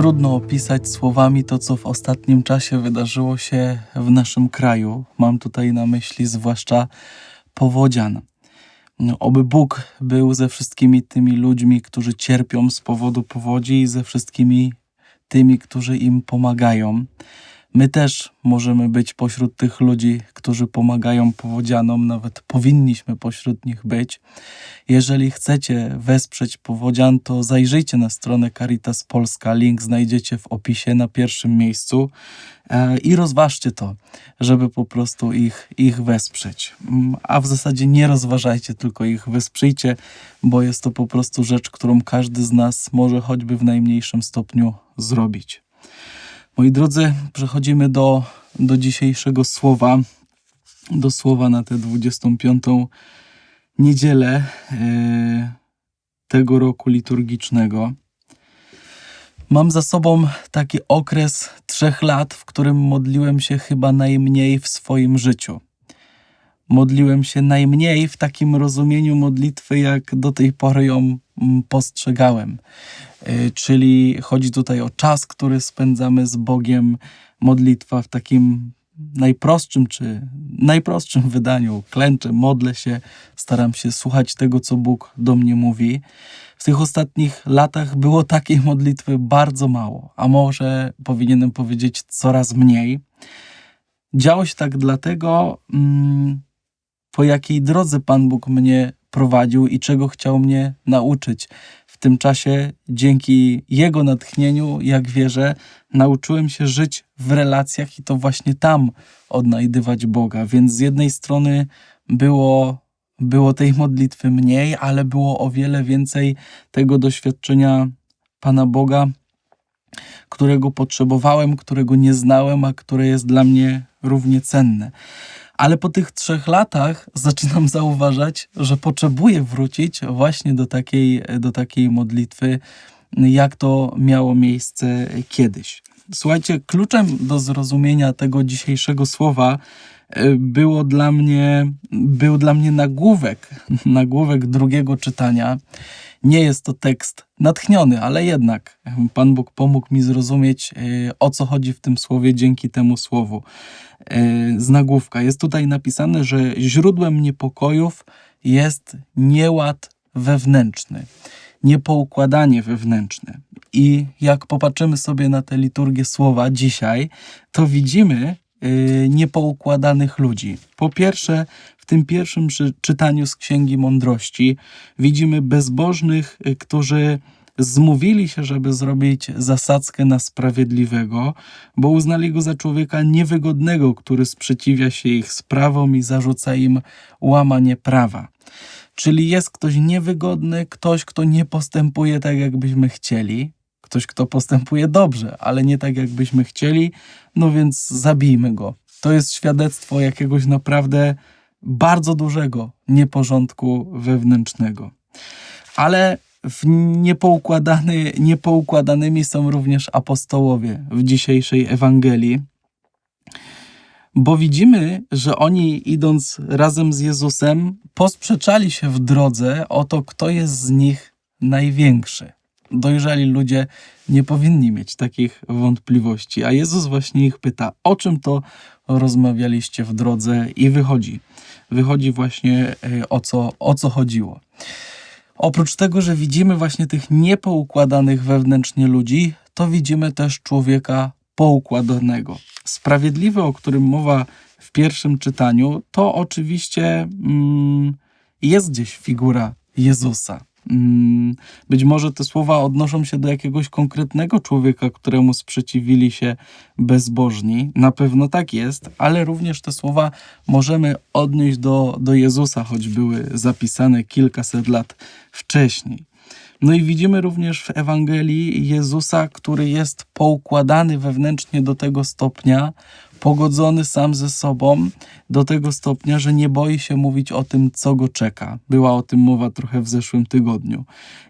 Trudno opisać słowami to, co w ostatnim czasie wydarzyło się w naszym kraju. Mam tutaj na myśli zwłaszcza powodzian. Oby Bóg był ze wszystkimi tymi ludźmi, którzy cierpią z powodu powodzi i ze wszystkimi tymi, którzy im pomagają. My też możemy być pośród tych ludzi, którzy pomagają powodzianom, nawet powinniśmy pośród nich być. Jeżeli chcecie wesprzeć powodzian, to zajrzyjcie na stronę Caritas Polska. Link znajdziecie w opisie na pierwszym miejscu e, i rozważcie to, żeby po prostu ich, ich wesprzeć. Mm, A w zasadzie nie rozważajcie, tylko ich wesprzyjcie, bo jest to po prostu rzecz, którą każdy z nas może choćby w najmniejszym stopniu zrobić. Moi drodzy, przechodzimy do, do dzisiejszego słowa, do słowa na tę 25. niedzielę e, tego roku liturgicznego. Mam za sobą taki okres trzech lat, w którym modliłem się chyba najmniej w swoim życiu. Modliłem się najmniej w takim rozumieniu modlitwy, jak do tej pory ją mm, postrzegałem. Y, Czyli chodzi tutaj o czas, który spędzamy z Bogiem, modlitwa w takim najprostszym czy najprostszym wydaniu. Klęczę, modlę się, staram się słuchać tego, co Bóg do mnie mówi. W tych ostatnich latach było takiej modlitwy bardzo mało, a może powinienem powiedzieć coraz mniej. Działo się tak dlatego, mm, po jakiej drodze Pan Bóg mnie prowadził i czego chciał mnie nauczyć. W tym czasie, dzięki Jego natchnieniu, jak wierzę, nauczyłem się żyć w relacjach i to właśnie tam odnajdywać Boga. Więc z jednej strony było, było tej modlitwy mniej, ale było o wiele więcej tego doświadczenia Pana Boga, którego potrzebowałem, którego nie znałem, a które jest dla mnie równie cenne. Ale po tych trzech latach zaczynam zauważać, że potrzebuję wrócić właśnie do takiej, do takiej modlitwy, jak to miało miejsce kiedyś. Słuchajcie, kluczem do zrozumienia tego dzisiejszego słowa e, było dla mnie, był dla mnie nagłówek, nagłówek drugiego czytania. Nie jest to tekst natchniony, ale jednak Pan Bóg pomógł mi zrozumieć, e, o co chodzi w tym słowie dzięki temu słowu. E, Z nagłówka jest tutaj napisane, że źródłem niepokojów jest nieład wewnętrzny, niepoukładanie wewnętrzne. I jak popatrzymy sobie na tę liturgię słowa dzisiaj, to widzimy y, niepoukładanych ludzi. Po pierwsze, tym pierwszym czy- czytaniu z Księgi Mądrości widzimy bezbożnych, y, którzy zmówili się, żeby zrobić zasadzkę na sprawiedliwego, bo uznali go za człowieka niewygodnego, który sprzeciwia się ich sprawom i zarzuca im łamanie prawa. Czyli jest ktoś niewygodny, ktoś, kto nie postępuje tak, jakbyśmy chcieli, ktoś, kto postępuje dobrze, ale nie tak, jakbyśmy chcieli, no więc zabijmy go. To jest świadectwo jakiegoś naprawdę bardzo dużego nieporządku wewnętrznego. Ale w niepoukładany, niepoukładanymi są również apostołowie w dzisiejszej Ewangelii, bo widzimy, że oni idąc razem z Jezusem, posprzeczali się w drodze o to, kto jest z nich największy. Dojrzali ludzie nie powinni mieć takich wątpliwości, a Jezus właśnie ich pyta, o czym to rozmawialiście w drodze i wychodzi. Wychodzi właśnie e, o co, o co chodziło. Oprócz tego, że widzimy właśnie tych niepoukładanych wewnętrznie ludzi, to widzimy też człowieka poukładanego. Sprawiedliwy, o którym mowa w pierwszym czytaniu, to oczywiście mm, jest gdzieś figura Jezusa. Mm, Być może te słowa odnoszą się do jakiegoś konkretnego człowieka, któremu sprzeciwili się bezbożni. Na pewno tak jest, ale również te słowa możemy odnieść do, do Jezusa, choć były zapisane kilkaset lat wcześniej. No i widzimy również w Ewangelii Jezusa, który jest poukładany wewnętrznie do tego stopnia, pogodzony sam ze sobą do tego stopnia, że nie boi się mówić o tym, co go czeka. Była o tym mowa trochę w zeszłym tygodniu.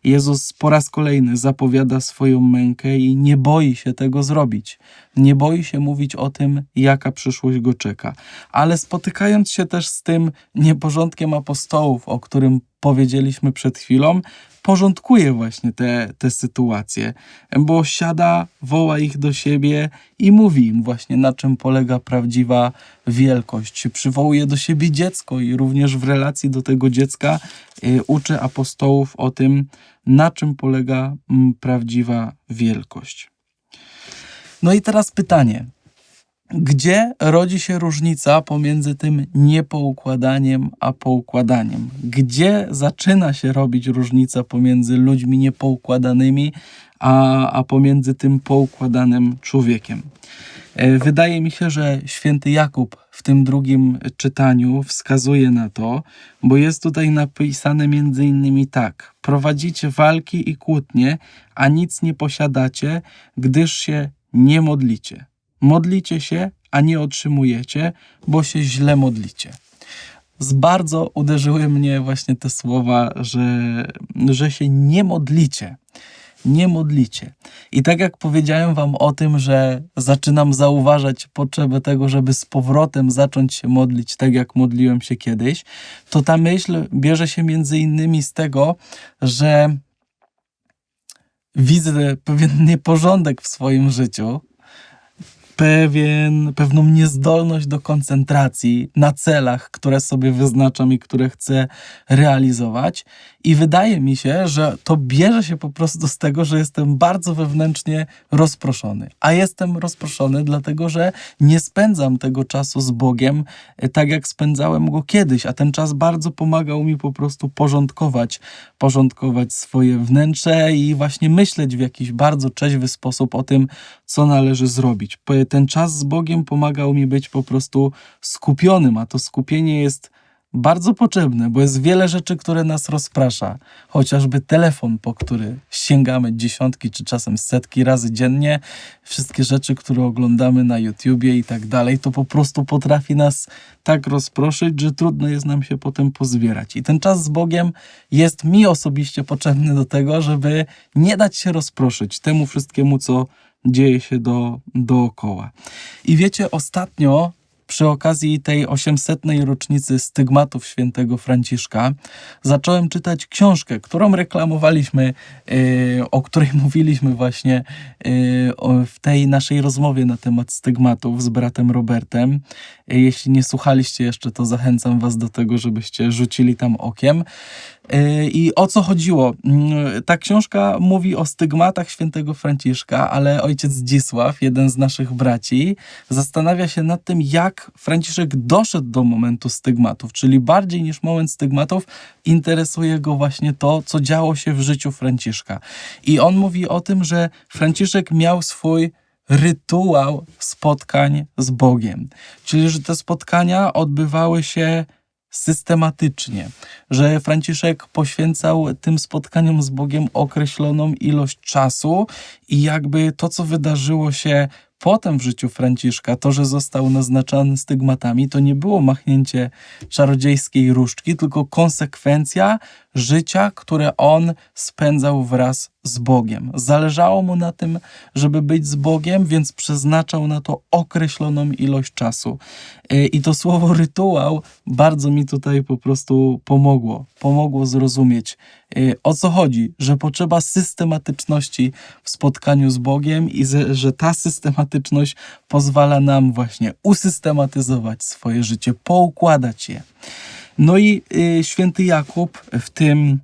Jezus po raz kolejny zapowiada swoją mękę i nie boi się tego zrobić. Nie boi się mówić o tym, jaka przyszłość go czeka. Ale spotykając się też z tym nieporządkiem apostołów, o którym powiedzieliśmy przed chwilą, porządkuje właśnie te, te sytuacje, bo siada, woła ich do siebie i mówi im właśnie, na czym polega prawdziwa wielkość. Przywołuje do siebie dziecko i również w relacji do tego dziecka y, uczy apostołów o tym, na czym polega mm, prawdziwa wielkość. No i teraz pytanie. Gdzie rodzi się różnica pomiędzy tym niepoukładaniem a poukładaniem? Gdzie zaczyna się robić różnica pomiędzy ludźmi niepoukładanymi a, a pomiędzy tym poukładanym człowiekiem? E, wydaje mi się, że święty Jakub w tym drugim czytaniu wskazuje na to, bo jest tutaj napisane między innymi tak: Prowadzicie walki i kłótnie, a nic nie posiadacie, gdyż się nie modlicie. Modlicie się, a nie otrzymujecie, bo się źle modlicie. Z bardzo uderzyły mnie właśnie te słowa, że, że się nie modlicie. Nie modlicie. I tak jak powiedziałem Wam o tym, że zaczynam zauważać potrzebę tego, żeby z powrotem zacząć się modlić tak, jak modliłem się kiedyś, to ta myśl bierze się między innymi z tego, że widzę pewien nieporządek w swoim życiu, pewien, pewną niezdolność do koncentracji na celach, które sobie wyznaczam i które chcę realizować. I wydaje mi się, że to bierze się po prostu z tego, że jestem bardzo wewnętrznie rozproszony. A jestem rozproszony dlatego, że nie spędzam tego czasu z Bogiem e, tak, jak spędzałem go kiedyś, a ten czas bardzo pomagał mi po prostu porządkować, porządkować swoje wnętrze i właśnie myśleć w jakiś bardzo trzeźwy sposób o tym, co należy zrobić ten czas z Bogiem pomagał mi być po prostu skupionym, a to skupienie jest bardzo potrzebne, bo jest wiele rzeczy, które nas rozprasza. Chociażby telefon, po który sięgamy dziesiątki czy czasem setki razy dziennie, wszystkie rzeczy, które oglądamy na YouTubie i tak dalej, to po prostu potrafi nas tak rozproszyć, że trudno jest nam się potem pozbierać. I ten czas z Bogiem jest mi osobiście potrzebny do tego, żeby nie dać się rozproszyć temu wszystkiemu, co dzieje się do, dookoła. I wiecie, ostatnio przy okazji tej 800. rocznicy stygmatów świętego Franciszka zacząłem czytać książkę, którą reklamowaliśmy, e, o której mówiliśmy właśnie e, w tej naszej rozmowie na temat stygmatów z bratem Robertem. E, jeśli nie słuchaliście jeszcze, to zachęcam Was do tego, żebyście rzucili tam okiem. I o co chodziło? Mm, ta książka mówi o stygmatach świętego Franciszka, ale ojciec Zdzisław, jeden z naszych braci, zastanawia się nad tym, jak Franciszek doszedł do momentu stygmatów, czyli bardziej niż moment stygmatów interesuje go właśnie to, co działo się w życiu Franciszka. I on mówi o tym, że Franciszek miał swój rytuał spotkań z Bogiem. Czyli, że te spotkania odbywały się systematycznie, że Franciszek poświęcał tym spotkaniom z Bogiem określoną ilość czasu i jakby to, co wydarzyło się potem w życiu Franciszka, to, że został naznaczony stygmatami, to nie było machnięcie czarodziejskiej różdżki, tylko konsekwencja życia, które on spędzał wraz z Bogiem. Zależało mu na tym, żeby być z Bogiem, więc przeznaczał na to określoną ilość czasu. E, I to słowo rytuał bardzo mi tutaj po prostu pomogło. Pomogło zrozumieć, e, o co chodzi, że potrzeba systematyczności w spotkaniu z Bogiem i że ta systematyczność pozwala nam właśnie usystematyzować swoje życie, poukładać je. No i y, święty Jakub w tym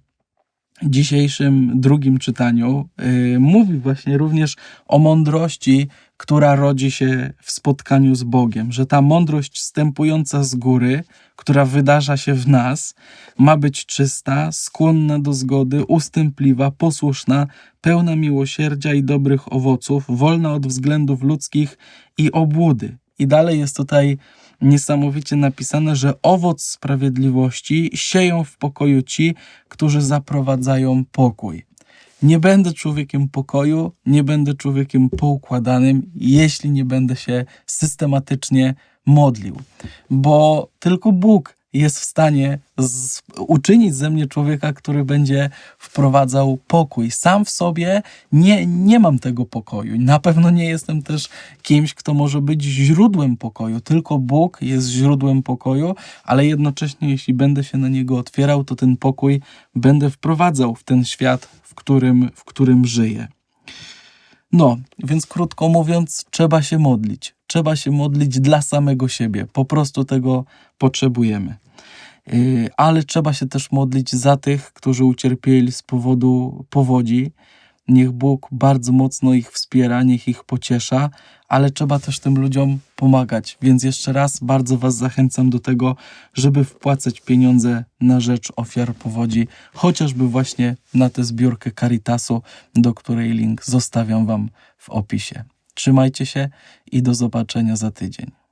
dzisiejszym drugim czytaniu y, mówi właśnie również o mądrości, która rodzi się w spotkaniu z Bogiem, że ta mądrość wstępująca z góry, która wydarza się w nas, ma być czysta, skłonna do zgody, ustępliwa, posłuszna, pełna miłosierdzia i dobrych owoców, wolna od względów ludzkich i obłudy. I dalej jest tutaj niesamowicie napisane, że owoc sprawiedliwości sieją w pokoju ci, którzy zaprowadzają pokój. Nie będę człowiekiem pokoju, nie będę człowiekiem poukładanym, jeśli nie będę się systematycznie modlił, bo tylko Bóg jest w stanie z, uczynić ze mnie człowieka, który będzie wprowadzał pokój. Sam w sobie nie, nie mam tego pokoju. Na pewno nie jestem też kimś, kto może być źródłem pokoju. Tylko Bóg jest źródłem pokoju, ale jednocześnie, jeśli będę się na niego otwierał, to ten pokój będę wprowadzał w ten świat, w którym, w którym żyję. No, więc krótko mówiąc, trzeba się modlić. Trzeba się modlić dla samego siebie. Po prostu tego potrzebujemy. Yy, Ale trzeba się też modlić za tych, którzy ucierpieli z powodu powodzi. Niech Bóg bardzo mocno ich wspiera, niech ich pociesza, ale trzeba też tym ludziom pomagać. Więc jeszcze raz bardzo Was zachęcam do tego, żeby wpłacać pieniądze na rzecz ofiar powodzi, chociażby właśnie na tę zbiórkę Caritasu, do której link zostawiam Wam w opisie. Trzymajcie się i do zobaczenia za tydzień.